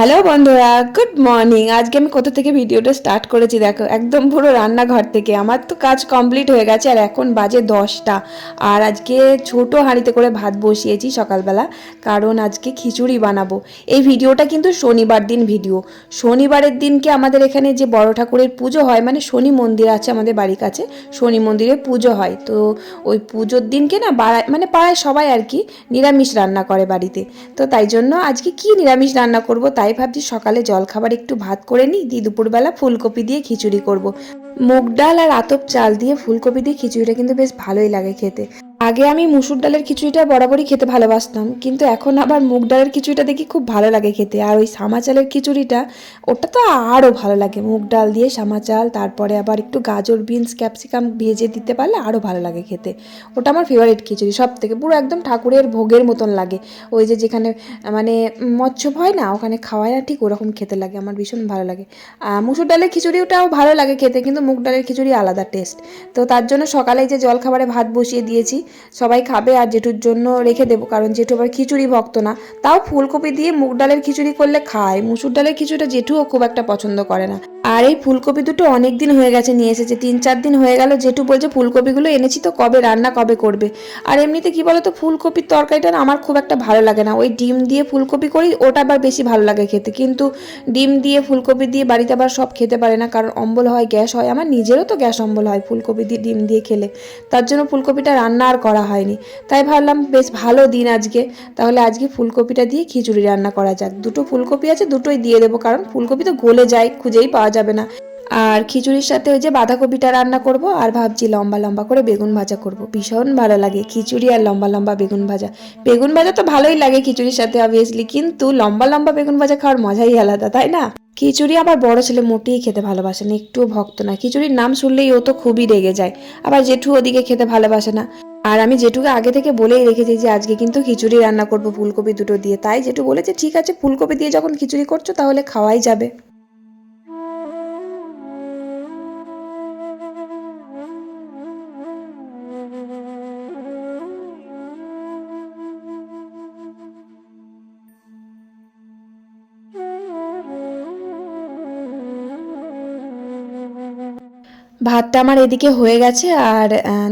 Hello বন্ধুরা good morning আজকে আমি কোথা থেকে ভিডিওটা স্টার্ট করেছি দেখো, একদম পুরো রান্নাঘর থেকে। আমার তো কাজ কমপ্লিট হয়ে গেছে, আর এখন বাজে দশটা। আর আজকে ছোট হাঁড়িতে করে ভাত বসিয়েছি সকালবেলা, কারণ আজকে খিচুড়ি বানাবো। এই ভিডিওটা কিন্তু শনিবার দিন ভিডিও। শনিবারের দিনকে আমাদের এখানে যে বড় ঠাকুরের পুজো হয় মানে শনি মন্দির আছে আমাদের বাড়ির কাছে, শনি মন্দিরে পুজো হয়। তো ওই পুজোর দিনকে না বাড়ায় মানে পাড়ায় সবাই আর কি নিরামিষ রান্না করে বাড়িতে। তো তাই জন্য আজকে কি নিরামিষ রান্না করব তাই ভাবছি সকালে জলখাবার একটু ভাত করে নিই, দিয়ে দুপুরবেলা ফুলকপি দিয়ে খিচুড়ি করব। মুগ ডাল আর আতপ চাল দিয়ে ফুলকপি দিয়ে খিচুড়িটা কিন্তু বেশ ভালোই লাগে খেতে আগে আমি মুসুর ডালের খিচুড়িটা বরাবরই খেতে ভালোবাসতাম, কিন্তু এখন আবার মুগ ডালের খিচুড়িটা দেখি খুব ভালো লাগে খেতে। আর ওই সামা চালের খিচুড়িটা, ওটা তো আরও ভালো লাগে। মুগ ডাল দিয়ে সামা চাল তারপরে আবার একটু গাজর, বিনস, ক্যাপসিকাম ভেজে দিতে পারলে আরও ভালো লাগে খেতে। ওটা আমার ফেভারিট খিচুড়ি সব থেকে পুরো একদম ঠাকুরের ভোগের মতন লাগে। ওই যে যেখানে মানে মৎস্য হয় না, ওখানে খাওয়ায় না, ঠিক ওরকম খেতে লাগে, আমার ভীষণ ভালো লাগে। মুসুর ডালের খিচুড়িটাও ভালো লাগে খেতে, কিন্তু মুগ ডালের খিচুড়ি আলাদা টেস্ট তো তার জন্য সকালে যে জলখাবারে ভাত বসিয়ে দিয়েছি সবাই খাবে আর জেঠুর জন্য রেখে দেবো, কারণ জেঠু আবার খিচুড়ি ভক্ত না। তাও ফুলকপি দিয়ে মুগ ডালের খিচুড়ি করলে খায়, মুসুর ডালের খিচুড়িটা জেঠুও খুব একটা পছন্দ করে না। আর এই ফুলকপি দুটো অনেক দিন হয়ে গেছে, নিয়ে এসেছে। তিন চার দিন হয়ে গেল জেঠু বলছে ফুলকপিগুলো এনেছি তো, কবে রান্না, কবে করবে। আর এমনিতে কি বলতো, ফুলকপির তরকারিটা আমার খুব একটা ভালো লাগে না। ওই ডিম দিয়ে ফুলকপি করি, ওটা আবার বেশি ভালো লাগে খেতে। কিন্তু ডিম দিয়ে ফুলকপি দিয়ে বাড়িতে আবার সব খেতে পারে না, কারণ অম্বল হয়, গ্যাস হয়। আমার নিজেরও তো গ্যাস অম্বল হয় ফুলকপি দিয়ে, ডিম দিয়ে খেলে। তার জন্য ফুলকপিটা রান্না আর করা হয়নি। তাই ভাবলাম, বেশ ভালো দিন আজকে। তাহলে আজকে ফুলকপিটা দিয়ে খিচুড়ি রান্না করা যাক। দুটো ফুলকপি আছে, দুটোই দিয়ে দেবো, কারণ ফুলকপি তো গলে যায়, খুঁজেই পাওয়া যাবে না। আর খিচুড়ির সাথে ওই যে বাঁধাকপিটা রান্না করব আর ভাবছি লম্বা লম্বা করে বেগুন ভাজা করব। ভীষণ ভালো লাগে খিচুড়ি আর লম্বা লম্বা বেগুন ভাজা। বেগুন ভাজা তো ভালোই লাগে খিচুড়ির সাথে অবভিয়াসলি কিন্তু লম্বা লম্বা বেগুন ভাজা খাওয়ার মজাই আলাদা, তাই না? খিচুড়ি আবার বড় ছেলে মোটেই খেতে ভালোবাসে না, একটুও ভক্ত না। খিচুড়ির নাম শুনলেই ও তো খুবই রেগে যায়, আবার জেঠু ওদিকে খেতে ভালোবাসে না। আর আমি জেঠুকে আগে থেকে বলেই রেখেছি যে আজকে কিন্তু খিচুড়ি রান্না করব ফুলকপি দুটো দিয়ে। তাই জেঠু বলেছে, ঠিক আছে, ফুলকপি দিয়ে যখন খিচুড়ি করছ তাহলে খাওয়াই যাবে। ভাতটা আমার এদিকে হয়ে গেছে আর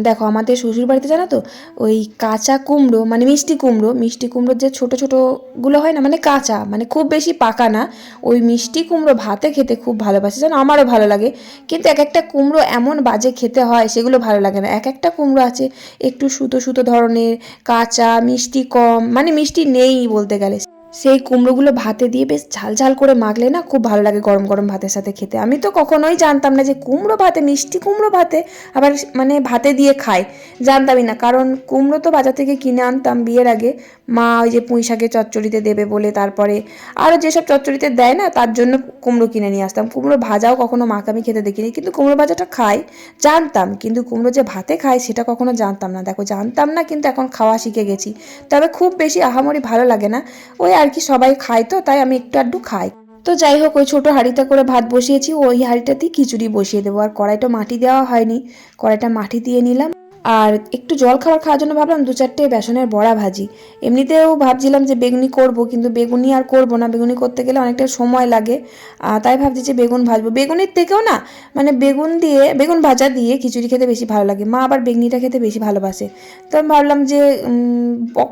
দেখো আমাদের শ্বশুর বাড়িতে জানো তো, ওই কাঁচা কুমড়ো মানে মিষ্টি কুমড়ো, মিষ্টি কুমড়োর যে ছোট ছোটোগুলো হয় না মানে কাঁচা মানে খুব বেশি পাকা না, ওই মিষ্টি কুমড়ো ভাতে খেতে খুব ভালোবাসে জানো আমারও ভালো লাগে। কিন্তু এক একটা কুমড়ো এমন বাজে খেতে হয়, সেগুলো ভালো লাগে না। এক একটা কুমড়ো আছে, একটু সুতো সুতো ধরনের, কাঁচা, মিষ্টি কম মানে মিষ্টি নেই বলতে গেলে। সেই কুমড়োগুলো ভাতে দিয়ে বেশ ঝাল ঝাল করে মাখলে না খুব ভালো লাগে গরম গরম ভাতের সাথে খেতে। আমি তো কখনোই জানতাম না যে কুমড়ো ভাতে, মিষ্টি কুমড়ো ভাতে আবার মানে ভাতে দিয়ে খায়। জানতামই না, কারণ কুমড়ো তো বাজার থেকে কিনে আনতাম বিয়ের আগে। মা ওই যে পুঁই শাকের চচ্চড়িতে দেবে বলে তারপরে আরও যেসব চচ্চড়িতে দেয় না তার জন্য কুমড়ো কিনে নিয়ে আসতাম। কুমড়ো ভাজাও কখনো মাকে আমি খেতে দেখিনি, কিন্তু কুমড়ো ভাজাটা খাই, জানতাম। কিন্তু কুমড়ো যে ভাতে খায় সেটা কখনো জানতাম না। দেখো, জানতাম না, কিন্তু এখন খাওয়া শিখে গেছি। তবে খুব বেশি আহামরি ভালো লাগে না। ওই আর কি সবাই খায় তো, তাই আমি একটু আড্ডু খাই। তো যাই হোক, ওই ছোটো হাঁড়িতে করে ভাত বসিয়েছি, ওই হাঁড়িটাতেই খিচুড়ি বসিয়ে দেবো। আর কড়াইটা মাটি দেওয়া হয়নি, কড়াইটা মাটি দিয়ে নিলাম। আর একটু জল খাবার খাওয়ার জন্য ভাবলাম দু চারটে বেসনের বড়া ভাজি। এমনিতেও ভাবছিলাম যে বেগুনি করব, কিন্তু বেগুনি আর করব না। বেগুনি করতে গেলে অনেকটা সময় লাগে। তাই ভাবছি যে বেগুন ভাজবো। বেগুনির থেকেও না মানে বেগুন দিয়ে, বেগুন ভাজা দিয়ে খিচুড়ি খেতে বেশি ভালো লাগে। মা আবার বেগনিটা খেতে বেশি ভালোবাসে। তো আমি ভাবলাম যে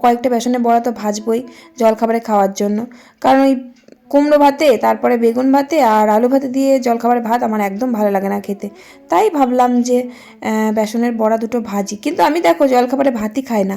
কয়েকটা বেসনের বড়া তো ভাজবই জলখাবারে খাওয়ার জন্য। কারণ ওই কুমড়ো ভাতে, তারপরে বেগুন ভাতে আর আলু ভাতে দিয়ে জলখাবারে ভাত আমার একদম ভালো লাগে না খেতে। তাই ভাবলাম যে বেসনের বড়া দুটো ভাজি। কিন্তু আমি দেখো জলখাবারে ভাতই খাই না।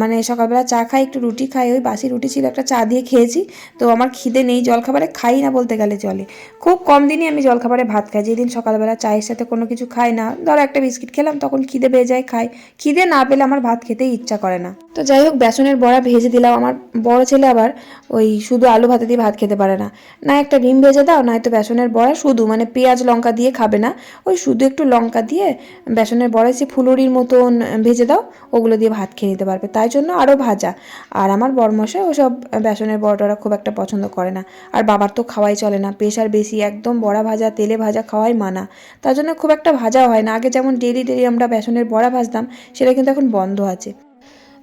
মানে সকালবেলা চা খাই, একটু রুটি খাই, ওই বাসি রুটি ছিল একটা চা দিয়ে খেয়েছি। তো আমার খিদে নেই, জলখাবারে খাই না বলতে গেলে চলে। খুব কম দিনই আমি জলখাবারে ভাত খাই। যেদিন সকালবেলা চায়ের সাথে কোনো কিছু খাই না, ধরো একটা বিস্কিট খেলাম, তখন খিদে পেয়ে যায়, খাই। খিদে না পেলে আমার ভাত খেতেই ইচ্ছা করে না। তো যাই হোক, বেসনের বড়া ভেজে দিলাম। আমার বড় ছেলে আবার ওই শুধু আলু ভাতে দিয়ে ভাত খেতে পারে না। না একটা ডিম ভেজে দাও নয়তো বেসনের বড়া, শুধু মানে পেঁয়াজ লঙ্কা দিয়ে খাবে না। ওই শুধু একটু লঙ্কা দিয়ে বেসনের বড়া সে ফুলুরির মতন ভেজে দাও, ওগুলো দিয়ে ভাত খেয়ে নিতে পারবে। তাই জন্য আরও ভাজা। আর আমার বরমশাই ওসব বেসনের বড়াটা খুব একটা পছন্দ করে না। আর বাবার তো খাওয়াই চলে না। প্রেশার বেশি, একদম বড়া ভাজা, তেলে ভাজা খাওয়াই মানা। তার জন্য খুব একটা ভাজাও হয় না। আগে যেমন ডেলি ডেলি আমরা বেসনের বড়া ভাজতাম, সেটা কিন্তু এখন বন্ধ আছে।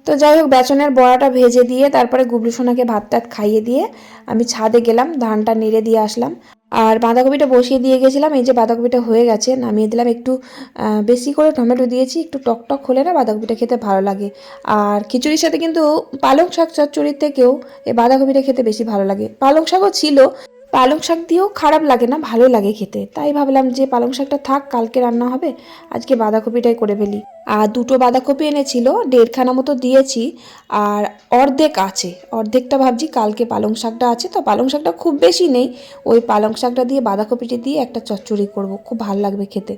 তো যাই হোক, বেচনের বড়াটা ভেজে দিয়ে তারপরে গুবলু সোনাকে ভাত টাত খাইয়ে দিয়ে আমি ছাদে গেলাম, ধানটা নেড়ে দিয়ে আসলাম। আর বাঁধাকপিটা বসিয়ে দিয়ে গেছিলাম, এই যে বাঁধাকপিটা হয়ে গেছে, নামিয়ে দিলাম একটু বেশি করে টমেটো দিয়েছি, একটু টক টক হলে না বাঁধাকপিটা খেতে ভালো লাগে। আর খিচুড়ির সাথে কিন্তু পালং শাক চচ্চড়ির থেকেও এই বাঁধাকপিটা খেতে বেশি ভালো লাগে। পালং শাকও ছিল, পালং শাক দিয়েও খারাপ লাগে না, ভালো লাগে খেতে। তাই ভাবলাম যে পালং শাকটা থাক, কালকে রান্না হবে, আজকে বাঁধাকপিটাই করে ফেলি। আর দুটো বাঁধাকপি এনেছিল, দেড়খানা মতো দিয়েছি, আর অর্ধেক আছে। অর্ধেকটা ভাবছি কালকে পালং শাকটা আছে, তো পালং শাকটা খুব বেশি নেই। ওই পালং শাকটা দিয়ে বাঁধাকপিটি দিয়ে একটা চচ্চড়ি করব, খুব ভালো লাগবে খেতে।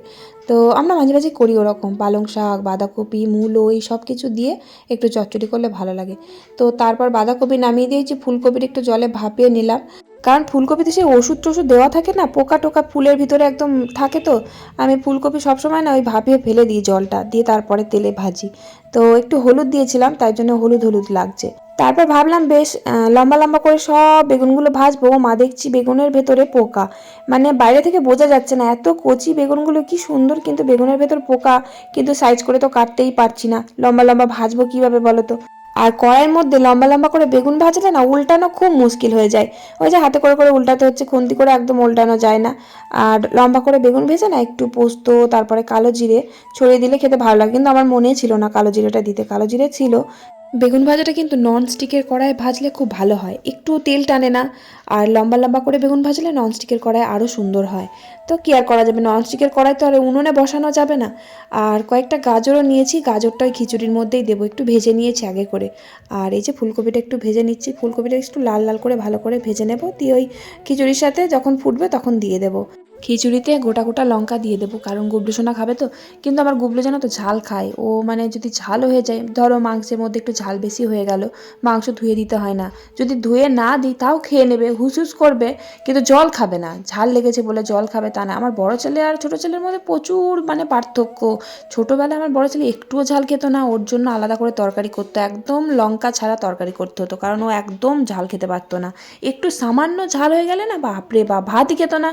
তো আমরা মাঝে মাঝে করি ওরকম, পালং শাক, বাঁধাকপি, মূলো, এই সব কিছু দিয়ে একটু চচ্চড়ি করলে ভালো লাগে। তো তারপর বাঁধাকপি নামিয়ে দিয়েছি, ফুলকপির একটু জলে ভাপিয়ে নিলাম। কারণ ফুলকপিতে সেই ওষুধ টষুধ দেওয়া থাকে না পোকা টোকা ফুলের ভিতরে একদম থাকে তো, আমি ফুলকপি সবসময় না ওই ভাপিয়ে ফেলে দিই জলটা, দিয়ে তারপরে তেলে ভাজি। তো একটু হলুদ দিয়েছিলাম, তাই জন্য হলুদ হলুদ লাগছে। তারপর ভাবলাম, বেশ লম্বা লম্বা করে সব বেগুনগুলো ভাজবো। মা দেখছি বেগুনের ভেতরে পোকা। মানে বাইরে থেকে বোঝা যাচ্ছে না, এত কচি বেগুনগুলো, কি সুন্দর কিন্তু বেগুনের ভেতর পোকা, কিন্তু সাইজ করে তো কাটতেই পারছি না। লম্বা লম্বা ভাজবো কীভাবে বলো তো? আর কড়াইয়ের মধ্যে লম্বা লম্বা করে বেগুন ভাজলে না উল্টানো খুব মুশকিল হয়ে যায়। ওই যে হাতে করে করে উল্টাতে হচ্ছে, খুন্তি করে একদম উল্টানো যায় না। আর লম্বা করে বেগুন ভেজে না একটু পোস্ত, তারপরে কালো জিরে ছড়িয়ে দিলে খেতে ভালো লাগে। কিন্তু আমার মনে ছিল না কালো জিরেটা দিতে। কালো জিরে ছিল। বেগুন ভাজাটা কিন্তু নন স্টিকের কড়াইয়ে ভাজলে খুব ভালো হয়। একটু তেল টানে না। আর লম্বা লম্বা করে বেগুন ভাজলে নন স্টিকের কড়াই আরও সুন্দর হয়। তো কি আর করা যাবে? নন স্টিকের কড়াই তো আর উনুনে বসানো যাবে না। আর কয়েকটা গাজরও নিয়েছি গাজরটা ওই খিচুড়ির মধ্যেই দেবো। একটু ভেজে নিয়েছি আগে করে। আর এই যে ফুলকপিটা একটু ভেজে নিচ্ছি, ফুলকপিটা একটু লাল লাল করে ভালো করে ভেজে নেব। দিয়ে ওই খিচুড়ির সাথে যখন ফুটবে তখন দিয়ে দেবো। খিচুড়িতে গোটা গোটা লঙ্কা দিয়ে দেবো, কারণ গুবলু সোনা খাবে তো। কিন্তু আমার গুবলু যেন তো ঝাল খায়। ও মানে যদি ঝাল হয়ে যায়, ধরো মাংসের মধ্যে একটু ঝাল বেশি হয়ে গেল, মাংস ধুয়ে দিতে হয় না। যদি ধুয়ে না দিই, তাও খেয়ে নেবে হুস হুস করবে, কিন্তু জল খাবে না। ঝাল লেগেছে বলে জল খাবে তা না। আমার বড় ছেলে আর ছোটো ছেলের মধ্যে প্রচুর মানে পার্থক্য। ছোটোবেলায় আমার বড় ছেলে একটুও ঝাল খেত না, ওর জন্য আলাদা করে তরকারি করতো। একদম লঙ্কা ছাড়া তরকারি করতে হতো, কারণ ও একদম ঝাল খেতে পারতো না। একটু সামান্য ঝাল হয়ে গেলে না, বাপরে বা ভাতই খেত না।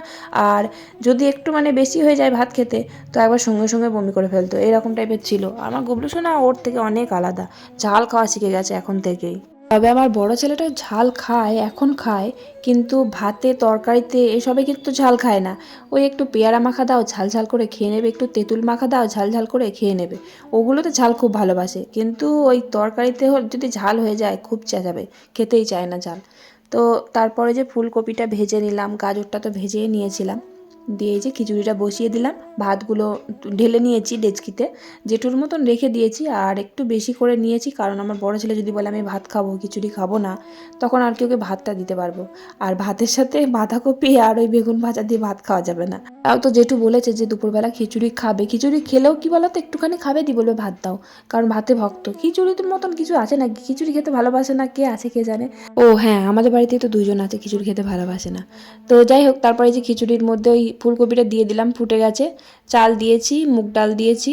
আর যদি একটু মানে বেশি হয়ে যায় ভাত খেতে, তো একবার সঙ্গে সঙ্গে বমি করে ফেলতো। এরকম টাইপের ছিল। আমার গুবলু সোনা ওর থেকে অনেক আলাদা। ঝাল খাওয়া শিখে গেছে এখন থেকেই। তবে আমার বড় ছেলেটা ঝাল খায়, এখন খায়, কিন্তু ভাতে, তরকারিতে এসবে কিন্তু ঝাল খায় না। ওই একটু পেয়ারা মাখা দাও, ঝাল ঝাল করে খেয়ে নেবে। একটু তেঁতুল মাখা দাও, ঝাল ঝাল করে খেয়ে নেবে। ওগুলোতে ঝাল খুব ভালোবাসে। কিন্তু ওই তরকারিতে যদি ঝাল হয়ে যায়, খুব চেঁচাবে। খেতেই চায় না ঝাল। তো তারপরে যে ফুলকপিটা ভেজে নিলাম, গাজরটা তো ভেজেই নিয়েছিলাম। দিয়ে এই যে খিচুড়িটা বসিয়ে দিলাম। ভাতগুলো ঢেলে নিয়েছি ডেচকিতে। জেঠুর মতন রেখে দিয়েছি আর একটু বেশি করে নিয়েছি কারণ আমার বড় ছেলে যদি বলে আমি ভাত খাব, খিচুড়ি খাব না, তখন আর কি ওকে ভাতটা দিতে পারব। আর ভাতের সাথে বাঁধাকপি আর ওই বেগুন ভাজা দিয়ে ভাত খাওয়া যাবে না। তাও তো জেঠু বলেছে যে দুপুরবেলা খিচুড়ি খাবে। খিচুড়ি খেলেও কি বলো তো একটুখানি খাবে দি বলবে ভাত দাও, কারণ ভাতে ভক্ত। খিচুড়ির মতন কিছু আছে না খিচুড়ি খেতে ভালোবাসে না? কে আছে কে জানে? ও হ্যাঁ আমাদের বাড়িতে তো দুজন আছে, খিচুড়ি খেতে ভালোবাসে না। তো যাই হোক, তারপরে যে খিচুড়ির মধ্যে ওই ফুলকপিটা দিয়ে দিলাম ফুটে গেছে। চাল দিয়েছি মুগ ডাল দিয়েছি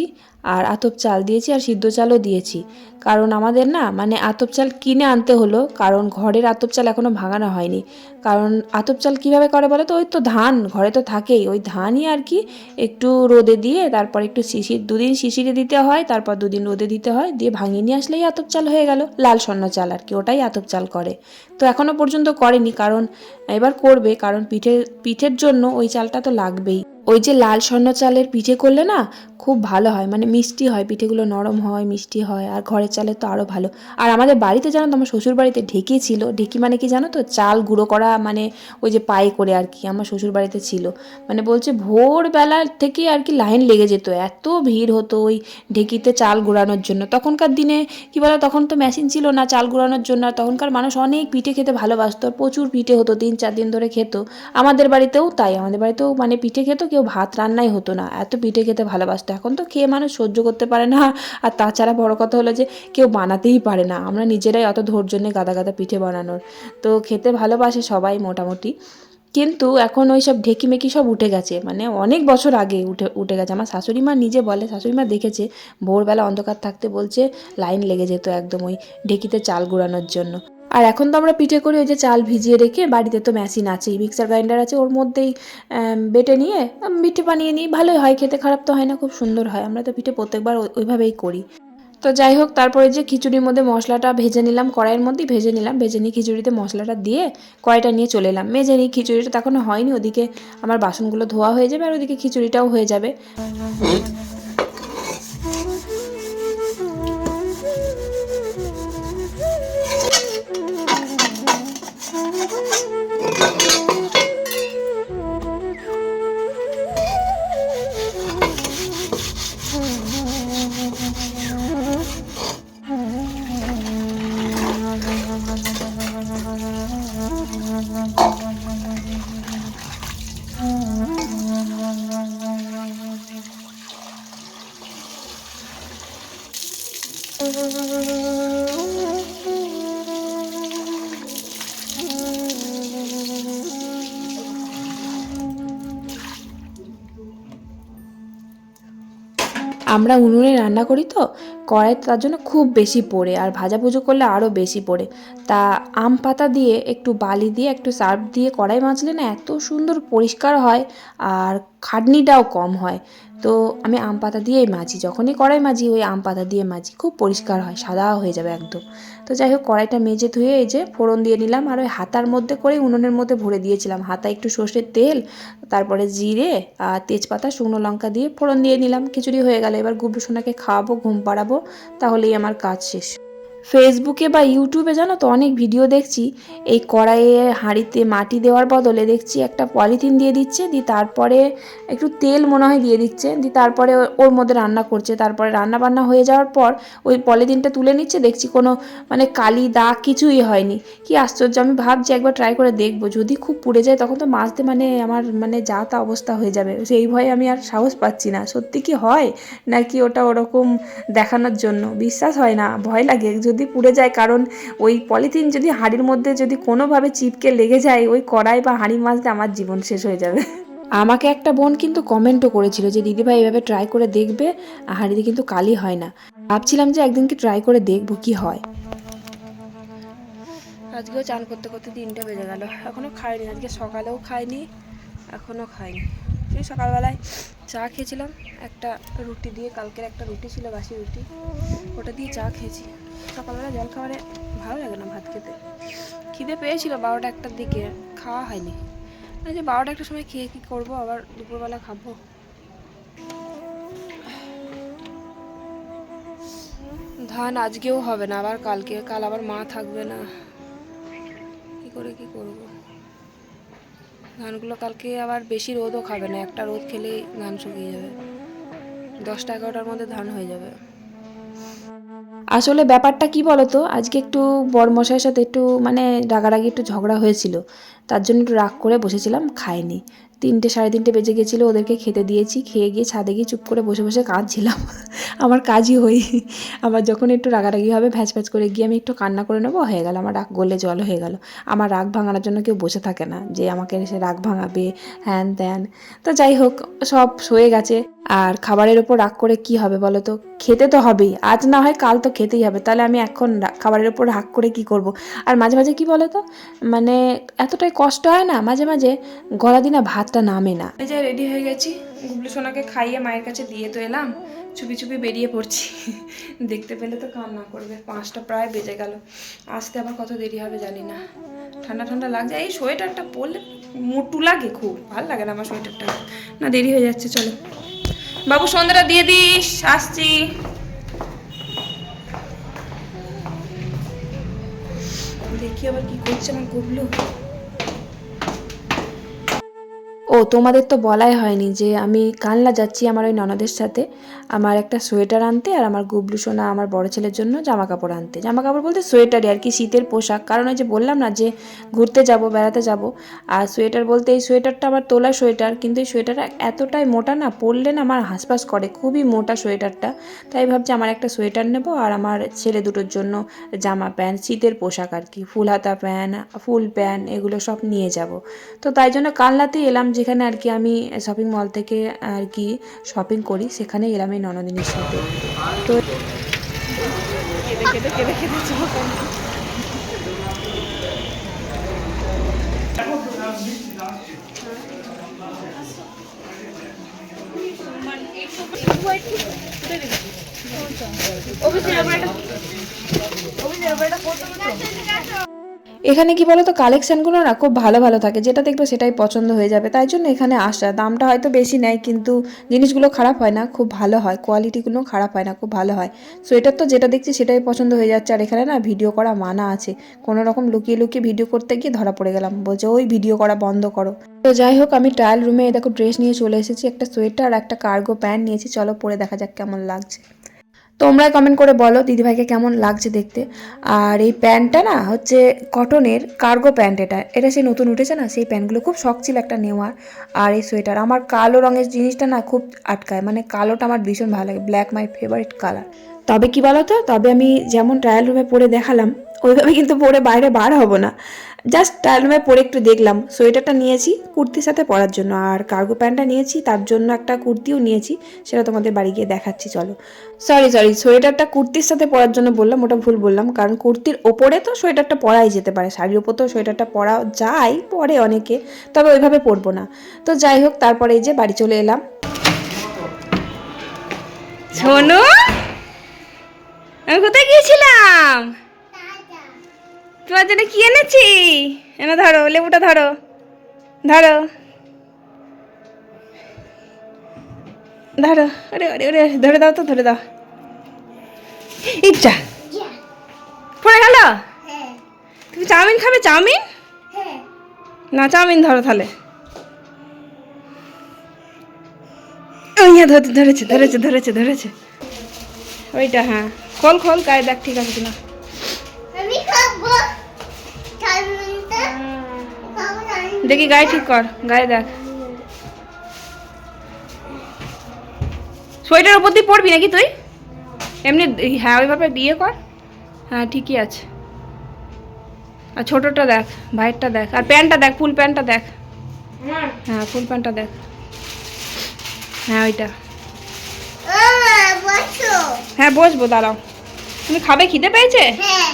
আর আতপ চাল দিয়েছি আর সিদ্ধ চালও দিয়েছি। কারণ আমাদের না মানে আতপ চাল কিনে আনতে হলো, কারণ ঘরের আতপ চাল এখনও ভাঙানো হয়নি। কারণ আতপ চাল কীভাবে করে বলো তো ওই তো ধান, ঘরে তো থাকেই। ওই ধানই আর কি একটু রোদে দিয়ে, তারপর একটু শিশির, দুদিন শিশিরে দিতে হয়, তারপর দুদিন রোদে দিতে হয়, দিয়ে ভাঙিয়ে নিয়ে আসলেই আতপ চাল হয়ে গেল। লাল স্বর্ণ চাল আর কি, ওটাই আতপ চাল করে। তো এখনও পর্যন্ত করেনি, কারণ এবার করবে, কারণ পিঠে, পিঠের জন্য ওই চালটা তো লাগবেই। ওই যে লাল স্বর্ণ চালের পিঠে করলে না খুব ভালো হয়। মানে মিষ্টি হয়, পিঠেগুলো নরম হয়, মিষ্টি হয়, আর ঘরের চালের তো আরও ভালো। আর আমাদের বাড়িতে জানো তো, আমার শ্বশুর বাড়িতে ঢেকি ছিল। ঢেকি মানে কি জানো তো, চাল গুঁড়ো করা মানে ওই যে পায়ে করে আর কি, আমার শ্বশুর বাড়িতে ছিল। মানে বলছে ভোরবেলা থেকে আর কি লাইন লেগে যেত। এত ভিড় হতো ওই ঢেকিতে চাল গুঁড়ানোর জন্য। তখনকার দিনে কি বলো, তখন তো মেশিন ছিল না চাল গুঁড়ানোর জন্য। আর তখনকার মানুষ অনেক পিঠে খেতে ভালোবাসতো, প্রচুর পিঠে হতো, তিন চার দিন ধরে খেত। আমাদের বাড়িতেও তাই, আমাদের বাড়িতেও মানে পিঠে খেত, কেউ ভাত রান্নাই হতো না। এত পিঠে খেতে ভালোবাসতো। এখন তো খেয়ে মানুষ সহ্য করতে পারে না। আর তাছাড়া বড় কথা হলো যে, কেউ বানাতেই পারে না। আমরা নিজেরাই অত ধৈর্য নেই গাদা গাদা পিঠে বানানোর। তো খেতে ভালোবাসে সবাই মোটামুটি। কিন্তু এখন ওই সব ঢেকি মেকি সব উঠে গেছে। মানে অনেক বছর আগে উঠে উঠে গেছে। আমার শাশুড়ি মা নিজে বলে, শাশুড়ি মা দেখেছে, ভোরবেলা অন্ধকার থাকতে বলছে, লাইন লেগে যেত একদম ওই ঢেকিতে চাল গুঁড়ানোর জন্য। আর এখন তো আমরা পিঠে করি ওই যে চাল ভিজিয়ে রেখে বাড়িতে তো মেশিন আছেই মিক্সার গ্রাইন্ডার আছে, ওর মধ্যেই বেটে নিয়ে পিঠে বানিয়ে নিই। ভালোই হয়, খেতে খারাপ তো হয় না, খুব সুন্দর হয়। আমরা তো পিঠে প্রত্যেকবার ওইভাবেই করি। তো যাই হোক, তারপরে যে খিচুড়ির মধ্যে মশলাটা ভেজে নিলাম, কড়াইয়ের মধ্যেই ভেজে নিলাম, ভেজে নিয়ে খিচুড়িতে মশলাটা দিয়ে কড়াইটা নিয়ে চলে এলাম। মেজে নিই, খিচুড়িটা তখন হয়নি, ওদিকে আমার বাসনগুলো ধোয়া হয়ে যাবে আর ওদিকে খিচুড়িটাও হয়ে যাবে। আমরা উনুনে রান্না করি তো কড়াই তার জন্য খুব বেশি পড়ে আর ভাজা পুজো করলে আরও বেশি পড়ে। তা আম পাতা দিয়ে একটু বালি দিয়ে, একটু সার্ফ দিয়ে কড়াই মাজলে না এত সুন্দর পরিষ্কার হয় আর খাটনিটাও কম হয়। তো আমি আম পাতা দিয়েই মাজি। যখনই কড়াই মাজি, ওই আম পাতা দিয়ে মাজি। খুব পরিষ্কার হয়, সাদা হয়ে যাবে একদম। তো যাই হোক, কড়াইটা মেজে ধুয়ে এই যে ফোড়ন দিয়ে নিলাম। আর ওই হাতার মধ্যে করে উনুনের মধ্যে ভরে দিয়েছিলাম। হাতা একটু সর্ষের তেল, তারপরে জিরে আর তেজপাতা, শুকনো লঙ্কা দিয়ে ফোড়ন দিয়ে নিলাম। খিচুড়ি হয়ে গেল। এবার গুবলু সোনাকে খাওয়াবো, ঘুম পাড়াবো, তাহলেই আমার কাজ শেষ। ফেসবুকে বা ইউটিউবে জানো তো অনেক ভিডিও দেখছি। এই কড়াইয়ে হাঁড়িতে মাটি দেওয়ার বদলে দেখছি একটা পলিথিন দিয়ে দিচ্ছে, দিয়ে তারপরে একটু তেল মনে হয় দিয়ে দিচ্ছে, দিয়ে তারপরে ওর মধ্যে রান্না করছে। তারপরে রান্না বান্না হয়ে যাওয়ার পর ওই পলিথিনটা তুলে নিচ্ছে, দেখছি কোনো মানে কালি দাগ কিছুই হয়নি। কি আশ্চর্য, আমি ভাবছি একবার ট্রাই করে দেখব। যদি খুব পুড়ে যায় তখন তো মাছতে মানে আমার মানে যা তা অবস্থা হয়ে যাবে। সেই ভয়ে আমি আর সাহস পাচ্ছি না। সত্যি কি হয়? নাকি ওটা ওরকম দেখানোর জন্য? বিশ্বাস হয় না, ভয় লাগে। যদি পুড়ে যায় কারণ ওই পলিথিন যদি হাঁড়ির মধ্যে যদি কোনোভাবে চিপকে লেগে যায় ওই কড়াই বা হাঁড়ি মাছতে আমার জীবন শেষ হয়ে যাবে। আমাকে একটা বোন কিন্তু কমেন্টও করেছিল যে দিদিভাই এভাবে ট্রাই করে দেখবে আর হাঁড়িতে কিন্তু কালি হয় না। ভাবছিলাম যে একদিন কি ট্রাই করে দেখব কি হয়। আজকেও চান করতে করতে তিনটে বেজে গেল। এখনও খাইনি আজকে সকালেও খাইনি এখনও খাইনি। সেই সকালবেলায় চা খেয়েছিলাম। একটা রুটি দিয়ে, কালকের একটা রুটি ছিল, বাসি রুটি। ওটা দিয়ে চা খেয়েছি। সকালবেলা জল খাবারে ভালো লাগে না ভাত খেতে। খিদে পেয়েছিল বারোটা একটার দিকে, খাওয়া হয়নি। যে বারোটা একটার সময় খেয়ে কী করব, আবার দুপুরবেলা খাব। ধান আজকেও হবে না, আবার কালকে, কাল আবার মা থাকবে না। কি করে কি করব? ধানগুলো কালকে আবার বেশি রোদও খাবে না, একটা রোদ খেলেই ধান শুকিয়ে যাবে। দশটা এগারোটার মধ্যে ধান হয়ে যাবে। আসলে ব্যাপারটা কি বলতো, আজকে একটু বরমশাইয়ের সাথে একটু মানে রাগারাগি একটু ঝগড়া হয়েছিল, তার জন্য একটু রাগ করে বসেছিলাম, খাইনি। তিনটে, সাড়ে তিনটে বেজে গেছিল, ওদেরকে খেতে দিয়েছি, খেয়ে গিয়ে ছাদে গিয়ে চুপ করে বসে বসে কাঁদছিলাম। আমার কাজই হই আবার যখন একটু রাগারাগি হবে, ভ্যাচ ভ্যাচ করে গিয়ে আমি একটু কান্না করে নেব, হয়ে গেল, আমার রাগ গলে জল হয়ে গেল। আমার রাগ ভাঙানোর জন্য কেউ বসে থাকে না, যে আমাকে এসে রাগ ভাঙাবে, হ্যান ত্যান। তো যাই হোক, সব সয়ে গেছে। আর খাবারের ওপর রাগ করে কি হবে বলো তো? খেতে তো হবেই। আজ না হয় কাল তো খেতেই হবে। তাহলে আমি এখন খাবারের ওপর রাগ করে কি করব? আর মাঝে মাঝে কি বলো তো? মানে এতটাই কষ্ট হয় না, মাঝে মাঝে গলা দিনা ভাতটা নামে না। এই যে রেডি হয়ে গেছি, গুবলু সোনাকে খাইয়ে মায়ের কাছে দিয়ে তো এলাম, চুপি চুপি বেরিয়ে পড়ছি। দেখতে পেলে তো কান্না করবে, পাঁচটা প্রায় বেজে গেল। আসতে আবার কত দেরি হবে জানি না। ঠান্ডা ঠান্ডা লাগছে, এই সোয়েটারটা পরলে মোটু লাগে খুব, ভালো লাগে না আমার সোয়েটারটা। না, দেরি হয়ে যাচ্ছে, চলো। বাবু, সন্ধ্যাটা দিয়ে দিস, আসছি। দেখি আবার কি করছে আমার গুবলু। ও, তোমাদের তো বলাই হয়নি যে আমি কানলা যাচ্ছি আমার ওই ননদের সাথে। আমার একটা সোয়েটার আনতে আর আমার গুবলু সোনা আমার বড় ছেলের জন্য জামা কাপড় আনতে। জামা কাপড় বলতে সোয়েটারই আর কি, শীতের পোশাক। কারণ ওই যে বললাম না যে ঘুরতে যাব, বেড়াতে যাব। আর সোয়েটার বলতে এই সোয়েটারটা আমার তোলা সোয়েটার, কিন্তু এই সোয়েটারটা এতটাই মোটা না, পরলে না আমার হাঁসফাঁস করে, খুবই মোটা সোয়েটারটা। তাই ভাবছি আমার একটা সোয়েটার নেব আর আমার ছেলে দুটোর জন্য জামা প্যান্ট, শীতের পোশাক আর কি, ফুল হাতা প্যান্ট, ফুল প্যান্ট, এগুলো সব নিয়ে যাব। তো তাই জন্য কালনাতেই এলাম যেখানে আর কি আমি শপিং মল থেকে আর কি শপিং করি সেখানে এলাম এই ননদিনীর সাথে তো কেঁদে কেঁদে জামা প্যান্ট এখানে কি বলতো কালেকশনগুলো না খুব ভালো ভালো থাকে, যেটা দেখবে সেটাই পছন্দ হয়ে যাবে। তাই জন্য এখানে আসা, দামটা হয়তো বেশি নেয়, কিন্তু জিনিসগুলো খারাপ হয় না, খুব ভালো হয় কোয়ালিটিগুলো খারাপ হয় না, খুব ভালো হয়। সোয়েটার তো যেটা দেখছি সেটাই পছন্দ হয়ে যাচ্ছে, আর এখানে না ভিডিও করা মানা আছে। কোনো রকম লুকিয়ে লুকিয়ে ভিডিও করতে গিয়ে ধরা পড়ে গেলাম, বলছে ওই ভিডিও করা বন্ধ করো। তো যাই হোক, আমি ট্রায়াল রুমে দেখো ড্রেস নিয়ে চলে এসেছি, একটা সোয়েটার আর একটা কার্গো প্যান্ট নিয়েছি, চলো পরে দেখা যাক কেমন লাগছে। তোমরা কমেন্ট করে বলো দিদিভাইকে কেমন লাগছে দেখতে। আর এই প্যান্টটা না হচ্ছে কটনের কার্গো প্যান্ট এটা। এটা সেই নতুন উঠেছে না, সেই প্যান্টগুলো খুব শখ ছিল একটা নেওয়ার। আর এই সোয়েটার আমার কালো রঙের জিনিসটা না খুব আটকায় মানে কালোটা আমার ভীষণ ভালো লাগে ব্ল্যাক মাই ফেভারিট কালার তবে কি বলো তো তবে আমি যেমন ট্রায়াল রুমে পরে দেখালাম, ওইভাবে কিন্তু পরে বাইরে বার হব না। জাস্ট ট্রায়াল রুমে পরে একটু দেখলাম, সোয়েটারটা নিয়েছি কুর্তির সাথে পরার জন্য। আর কার্গো প্যান্টটা নিয়েছি, তার জন্য একটা কুর্তিও নিয়েছি, সেটা তোমাদের বাড়ি গিয়ে দেখাচ্ছি, চলো। সরি সরি সোয়েটারটা কুর্তির সাথে পরার জন্য বললাম, ওটা ভুল বললাম, কারণ কুর্তির ওপরে তো সোয়েটারটা পরাই যেতে পারে। শাড়ির ওপর তো সোয়েটারটা পরা যায়, পরে অনেকে, তবে ওইভাবে পরবো না। তো যাই হোক, তারপরে এই যে বাড়ি চলে এলাম। শোনো আমি কোথায় গিয়েছিলাম? তোমার জন্য কি এনেছি? এনে ধরো লেবুটা ধরো ধরো। ধরো ওরে ওরে ওরে ধরে দাও তো ধরে দাও। ইচ্ছা। পড়ে গেল? তুমি চাউমিন খাবে? চাউমিন? না চাউমিন ধরো তাহলে। ওই হ্যাঁ, ধরেছে ধরেছে ধরেছে ধরেছে। ওইটা হ্যাঁ। খোল খোল গায়ে দেখ ঠিক আছে কিনা। আমি খাব। না দেখি গায়ে ঠিক কর গায়ে দেখ। সোয়েটার উপর দিয়ে পড়বি নাকি তুই? এমনি হ্যাঁ ওইভাবে দিয়ে কর। হ্যাঁ ঠিকই আছে। আর ছোটোটা দেখ ভাইয়েরটা দেখ। আর প্যান্টটা দেখ ফুল প্যান্টটা দেখ। হ্যাঁ। ফুল প্যান্টটা দেখ। হ্যাঁ ওইটা। হ্যাঁ বসবো দাঁড়াও। তুমি খাবে? খিদে পেয়েছে? হ্যাঁ।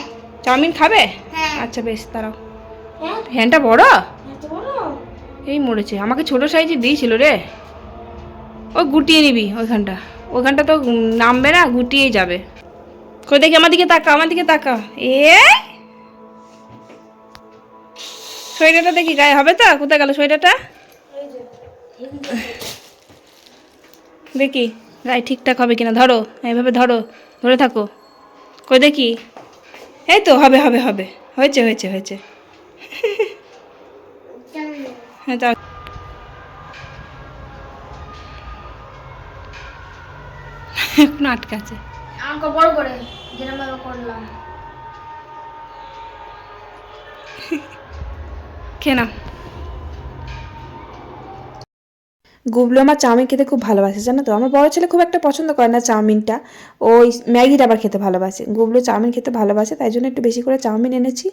চাউমিন খাবে? হ্যাঁ। আচ্ছা বেশ দাঁড়াও। ফ্যানটা বড়? এই মরেছে। আমাকে ছোট সাইজে দিয়েছিল রে। ও গুটিয়ে নিবি ওইখানটা। ওইখানটা তো নামবে না গুটিয়েই যাবে। কই দেখি আমার দিকে তাকা আমার দিকে তাকা এ? সোয়েটারটা দেখি গায়ে হবে তো? কোথায় গেল সোয়েটারটা? দেখি। গায়ে ঠিকঠাক হবে কিনা? ধরো এইভাবে ধরো। ধরে থাকো। কই দেখি? এই তো হবে হবে হবে। হয়েছে হয়েছে হয়েছে। হ্যাঁ যাও এখন আটকে আছে। আমাকে বড় করে যেরকম করলাম। খেয়ে নাও। গুবলু আমার চাউমিন খেতে খুব ভালোবাসে, জানো তো? আমার বড় ছেলে খুব একটা পছন্দ করে না চাউমিনটা। ওই ম্যাগিটা আবার খেতে ভালোবাসে। গুবলু চাউমিন খেতে ভালোবাসে, তাই জন্য একটু বেশি করে চাউমিন এনেছি।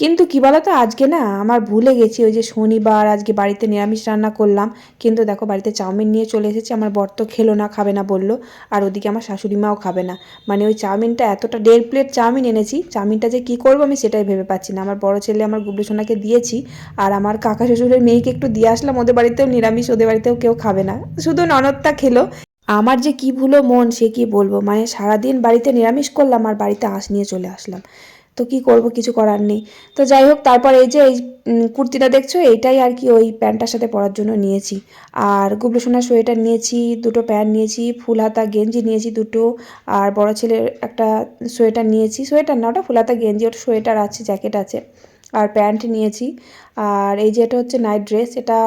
কিন্তু কি বলতো, আজকে না আমার ভুলে গেছি, ওই যে শনিবার আজকে বাড়িতে নিরামিষ রান্না করলাম। কিন্তু দেখো বাড়িতে চাউমিন নিয়ে চলে এসেছি, আমার বর তো খেলো না, খাবে না বলল। আর ওদিকে আমার শাশুড়ি মাও খাবে না। মানে ওই চাউমিনটা এতটা দেড় প্লেট চাউমিন এনেছি, চাউমিনটা যে কী করব আমি সেটাই ভেবে পাচ্ছি না। আমার বড় ছেলে আমার গুবলু সোনাকে দিয়েছি, আর আমার কাকা শ্বশুরের মেয়েকে একটু দিয়ে আসলাম, ওদের বাড়িতেও নিরামিষ, ওদের বাড়িতেও কেউ খাবে না। শুধু ননদটা খেলো। আমার যে কি ভুলো মন, সে কি বলব? মানে সারাদিন বাড়িতে নিরামিষ করলাম আর বাড়িতে আঁশ নিয়ে চলে আসলাম। তো কি করব? কিছু করার নেই। তো যাই হোক, তারপর এই যে এই কুর্তিটা দেখছ? এইটাই আর কি ওই প্যান্টটার সাথে পরার জন্য নিয়েছি। আর গুবলু সোনার সোয়েটার নিয়েছি, দুটো প্যান্ট নিয়েছি, ফুল হাতা গেঞ্জি নিয়েছি দুটো, আর বড় ছেলের একটা সোয়েটার নিয়েছি। সোয়েটার না, ওটা ফুল হাতা গেঞ্জি, ওটা সোয়েটার আছে, জ্যাকেট আছে। আর প্যান্ট নিয়েছি। আর এই যে এটা হচ্ছে নাইট ড্রেস, এটা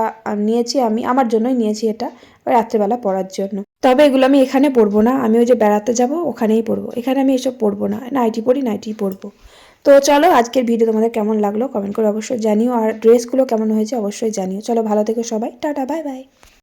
নিয়েছি, আমি আমার জন্যই নিয়েছি এটা রাত্রেবেলা পরার জন্য। তবে এগুলো আমি এখানে পরবো না, আমি ওই যে বেড়াতে যাব, ওখানেই পরবো। এখানে আমি এসব পরবো না, নাইটি পরি, নাইটি পরবো। তো চলো, আজকের ভিডিও তোমাদের কেমন লাগল কমেন্ট করে অবশ্যই জানিও, আর ড্রেসগুলো কেমন হয়েছে অবশ্যই জানিও। চলো, ভালো থেকো সবাই, টাটা, বাই বাই।